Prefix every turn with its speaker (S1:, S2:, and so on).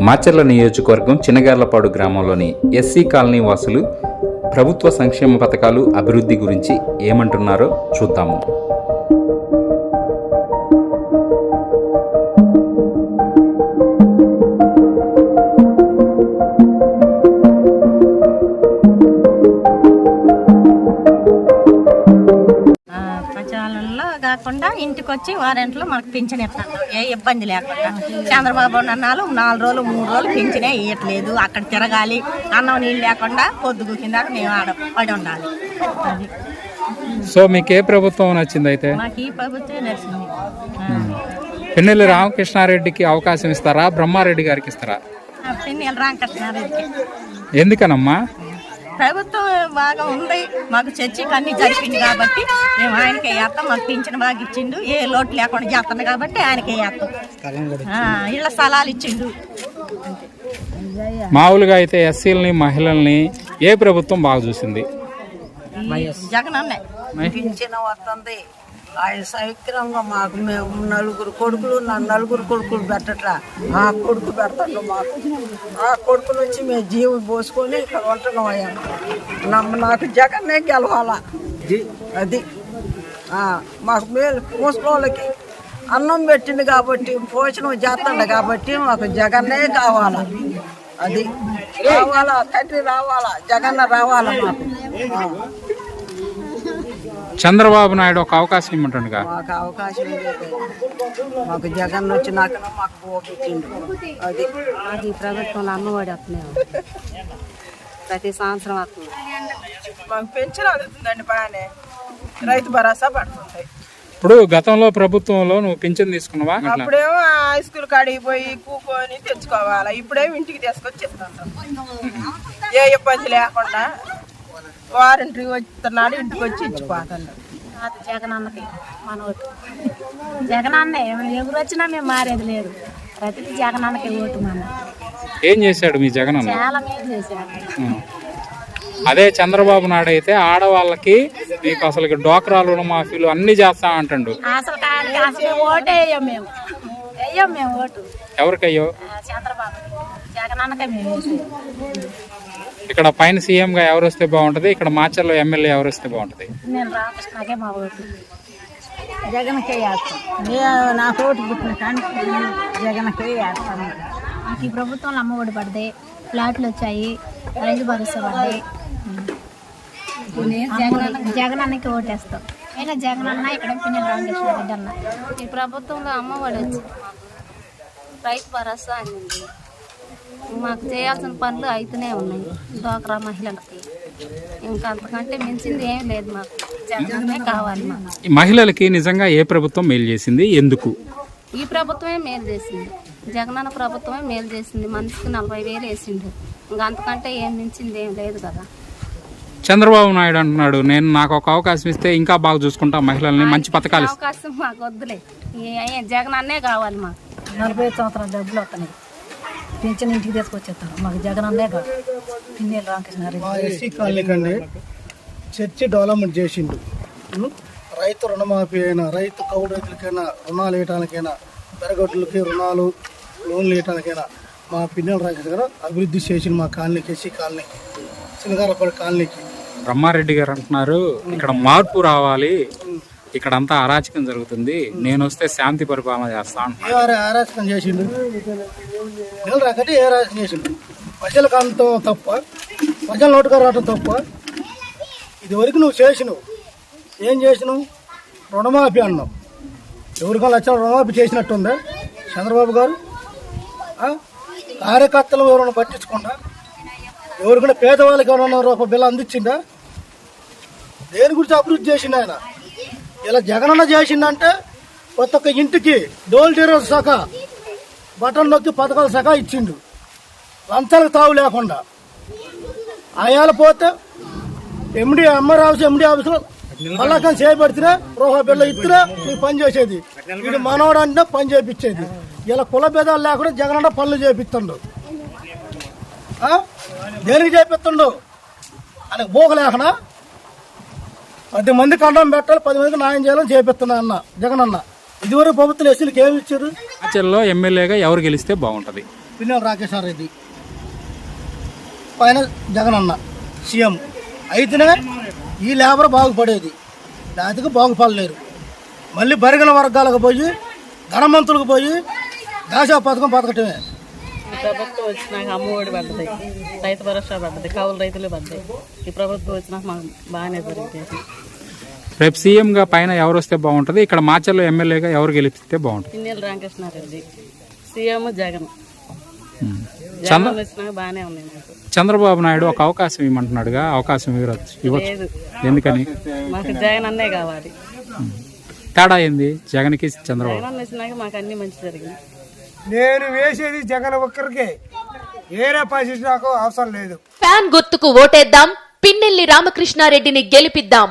S1: మాచర్ల నియోజకవర్గం చిన్నగార్లపాడు గ్రామంలోని SC colony వాసులు ప్రభుత్వ సంక్షేమ పథకాలు అభివృద్ధి గురించి ఏమంటున్నారో చూద్దాము.
S2: కాకుండా ఇంటికి వచ్చి వారెంట్లో మనకు పింఛన్ ఇస్తాను ఏ ఇబ్బంది లేకుండా. చంద్రబాబు అన్నాలు నాలుగు రోజులు మూడు రోజులు పింఛనే ఇవ్వట్లేదు అక్కడ తిరగాలి అన్నం నీళ్ళు లేకుండా పొద్దుగు కింద మేము ఆడ పడి ఉండాలి. అది
S3: సో మీకు ఏ ప్రభుత్వం నచ్చింది అయితే?
S2: మాకు ఈ ప్రభుత్వం నచ్చింది.
S3: పిన్నెల్లి రామకృష్ణారెడ్డికి అవకాశం ఇస్తారా? బ్రహ్మారెడ్డి గారికి ఇస్తారా?
S2: పిన్నెల రామకృష్ణారెడ్డికి.
S3: ఎందుకనమ్మా?
S2: ప్రభుత్వం బాగా ఉంది. మాకు చర్చికి అన్ని జరిపింది కాబట్టి మేము ఆయనకే వేస్తాం. మాకు పింఛన్ బాగా ఇచ్చిండు. ఏ లోటు లేకుండా చేస్తుంది కాబట్టి ఆయనకే వేస్తాం. ఆ, ఇళ్ళ స్థలాలు ఇచ్చిండు.
S3: మామూలుగా అయితే ఎస్సీలని మహిళల్ని ఏ ప్రభుత్వం బాగా చూసింది?
S2: జగన్ అన్నే
S4: పింఛన్ వస్తుంది. ఆయన సౌకర్యంగా మాకు మేము నలుగురు కొడుకులు నా నలుగురు కొడుకులు పెట్టట్లా. ఆ కొడుకు పెడతాడు మాకు. ఆ కొడుకు నుంచి మేము జీవం పోసుకొని ఇక్కడ ఉంటున్నాం అయ్యా. నమ్మ నాకు జగన్నే గెలవాలా. అది. మాకు మేలు. ముసలోళ్ళకి అన్నం పెట్టింది కాబట్టి భోజనం చేస్తాడు కాబట్టి మాకు జగన్నే కావాలా. అది. రావాలా? తండ్రి రావాలా? జగన్న రావాలా మాకు.
S3: చంద్రబాబు నాయుడు ఒక అవకాశం ఇమ్మంటుండగా
S4: మాకు అవకాశం లేదు. మాకు జగన్ వచ్చినాక మాకు పోపించిండు అది
S5: అది ప్రభుత్వంలో అమ్మఒడి వస్తున్నాయి. ప్రతి సంవత్సరం వస్తుంది.
S6: మాకు పెన్షన్ అందుతుందండి బాగానే. రైతు భరోసా పడుతుంటాయి.
S3: ఇప్పుడు గతంలో ప్రభుత్వంలో నువ్వు పింఛన్ తీసుకున్నావా? అట్లా?
S6: అప్పుడేమో హై స్కూల్ కాడికి పోయి కూకొని తెచ్చుకోవాలి. ఇప్పుడేమో ఇంటికి తీసుకొచ్చి ఇస్తుంటాం ఏ ఇబ్బంది లేకుండా వారంటీ వస్తున్నాడు ఇంటికి వచ్చి ఇచ్చిపోతున్నాడు.
S5: అది జగన్ అన్నకి మన ఓటు జగన్ అన్నే ఎవరు వచ్చినా మేము మారేది లేదు. ప్రతిదీ జగన్ అన్నకి ఓటు మన.
S3: ఏం చేశాడు మీ జగన్ అన్న
S5: చాలా మేలు చేశారు
S3: ఉం. అదే చంద్రబాబు నాయుడు అయితే ఆడవాళ్ళకి మీకు అసలు డోక్రా రుణమాఫీలు అన్ని చేస్తా అంటాడు.
S5: అసలు కాడికి అసలు ఓటే వేయం మేము. వేయం మేము ఓటు.
S3: ఎవరికయ్యో?
S5: చంద్రబాబు జగన్ అన్నకే మేము
S3: ఇక్కడ పైన సీఎం గా ఎవరు వస్తే బాగుంటది? ఇక్కడ మాచర్లో ఎమ్మెల్యే ఎవరు వస్తే బాగుంటది?
S5: నేను రామకృష్ణకే మా ఓటు.
S4: జగన్కే వేస్తాం. నే నా తోటి పుట్టిన కానీ జగన్కే వేస్తాను
S5: మాకు ఈ ప్రభుత్వంలో అమ్మఒడి పడ్డాయి ఫ్లాట్లు వచ్చాయి రైతు భరోసా పడ్డాయి జగన్ జగన్ అన్నకి ఓటేస్తాం. అయినా జగన్ అన్న ఇక్కడ పిన్నెల రామకృష్ణ రెడ్డి అన్న.
S7: ఈ ప్రభుత్వంలో అమ్మఒడి వచ్చింది రైతు భరోసా అందింది మాకు చేయాల్సిన పనులు అయితేనే ఉన్నాయి. డోక్రా మహిళలకి. ఇంకా అంతకంటే మించింది ఏం లేదు మాకు. జగనే కావాలి మాకు.
S3: ఈ మహిళలకి నిజంగా ఏ ప్రభుత్వం మేలు చేసింది? ఎందుకు?
S7: ఈ ప్రభుత్వమే మేలు చేసింది. జగనన్న ప్రభుత్వమే మేలు చేసింది. మనిషికి నలభై వేలు వేసిండు. ఇంకా అంతకంటే ఏం మించింది ఏం లేదు కదా.
S3: చంద్రబాబు నాయుడు అంటున్నాడు నేను నాకు ఒక అవకాశం ఇస్తే ఇంకా బాగా చూసుకుంటా మహిళల్ని మంచి పథకాలు
S7: అవకాశం మాకు వద్దులే. ఈ- జగన్ అన్నే కావాలి మాకు.
S5: నలభై సంవత్సరాల డబ్బులు వస్తున్నాయి. పింఛన్ ఇంటికి తీసుకొచ్చేస్తారు. మాకు జగన్ అన్నే కాదు పిన్నెల రామకృష్ణ
S8: మా ఎస్సీ కాలనీకండి చర్చి డెవలప్మెంట్ చేసిండు? రైతు రుణమాఫీ అయినా రైతు కౌలు రైతులకైనా రుణాలు వేయటానికైనా పెరగొడ్లకి రుణాలు లోన్లు వేయటానికైనా మా పిన్నెల రాజేష్ గారు అభివృద్ధి చేసిండు మా కాలనీకి ఎస్సీ కాలనీకి సింగారపల్లి కాలనీకి.
S3: బ్రహ్మారెడ్డి గారు అంటున్నారు ఇక్కడ మార్పు రావాలి. ఇక్కడ అంతా అరాచకం జరుగుతుంది. నేను వస్తే శాంతి పరిపాలన చేస్తా అంటున్నాడు.
S8: ఆరాచకం చేసిండు నెల రాకటి ఏ చేసిండు ప్రజలకు అంత తప్ప ప్రజల నోటుగా రావటం తప్ప ఇది వరకు నువ్వు చేసినావు. ఏం చేసినావు? రుణమాఫీ అన్నావు. ఎవరికైనా లక్షల రుణమాఫీ చేసినట్టుందా? చంద్రబాబు గారు? కార్యకర్తలు ఎవరైనా పట్టించకుండా ఎవరికైనా పేదవాళ్ళకి ఎవరైనా రూపాయి బిల్లు అందించిందా? దేని గురించి అభివృద్ధి చేసిండు ఆయన? ఇలా జగనన్న చేసిందంటే ప్రతి ఒక్క ఇంటికి డోల్ డీరో శాఖ బటన్ నొక్కి పథకాల శాఖ ఇచ్చిండు. లంచాలకు తావు లేకుండా. అయ్యాల పోతే ఎండి ఎంఆర్ ఆఫీస్ ఎండి ఆఫీసులో మళ్ళా చేయబడితేనే చేయబడితే బిళ్ళ ఇచ్చినా నీకు పని చేసేది. వీడు మనవడు అంటే పని చేపించేది. ఇలా కుల భేదాలు లేకుండా జగనన్న పనులు చేపిస్తుండు. దేనికి చేపిస్తుండు? అని బోక లేకనా? పది మందికి అన్నం పెట్టాలి పది మందికి న్యాయం చేయాలని చేపిస్తున్నా అన్న. జగన్ అన్న ఇదివరకు ప్రభుత్వం ఎస్సీలకు ఏమి ఇచ్చారు?
S3: మాచర్లో ఎమ్మెల్యేగా ఎవరు గెలిస్తే బాగుంటది?
S8: పిన్నెల రాకేశ్వరరెడ్డి. పైన జగన్ అన్న సీఎం. అయితేనే ఈ లేబర్ బాగుపడేది. లేకపోతే బాగుపడలేరు. మళ్ళీ బరిగిన వర్గాలకు పోయి ధనవంతులకు పోయి దాశా పథకం బతకటమే.
S9: ఈ ప్రభుత్వం వచ్చినాక అమ్మఒడి పడ్డది. రైతు భరోసా పడ్డది కౌలు రైతులు పడ్డాయి ఈ ప్రభుత్వం వచ్చినాక మాకు బాగానే జరిగింది
S3: రేపు సీఎంగా పైన ఎవరు వస్తే బాగుంటుంది? ఇక్కడ మాచర్లో ఎమ్మెల్యేగా ఎవరు గెలిపిస్తే బాగుంటుంది?
S9: పిన్నెల రామకృష్ణారెడ్డి. సీఎం జగన్.
S3: చంద్ర
S9: జగన్ వచ్చినాక బాగానే ఉన్నాయి
S3: చంద్రబాబు నాయుడు ఒక అవకాశం ఇవ్వమంటున్నాడుగా అవకాశం ఇవ్వచ్చు. ఇవ్వచ్చు ఎందుకని?
S9: మాకు జగన్ అన్నే కావాలి.
S3: తేడా ఏంది? జగన్కి చంద్రబాబు.
S9: జగన్ వచ్చినాక మాకు అన్ని మంచి జరిగింది.
S10: నేను వేసేది జగన్ ఒక్కరికే. వేరే పైసలు నాకు అవసరం లేదు.
S11: ఫ్యాన్ గుర్తుకు ఓటేద్దాం పిన్నెల్లి రామకృష్ణారెడ్డిని గెలిపిద్దాం.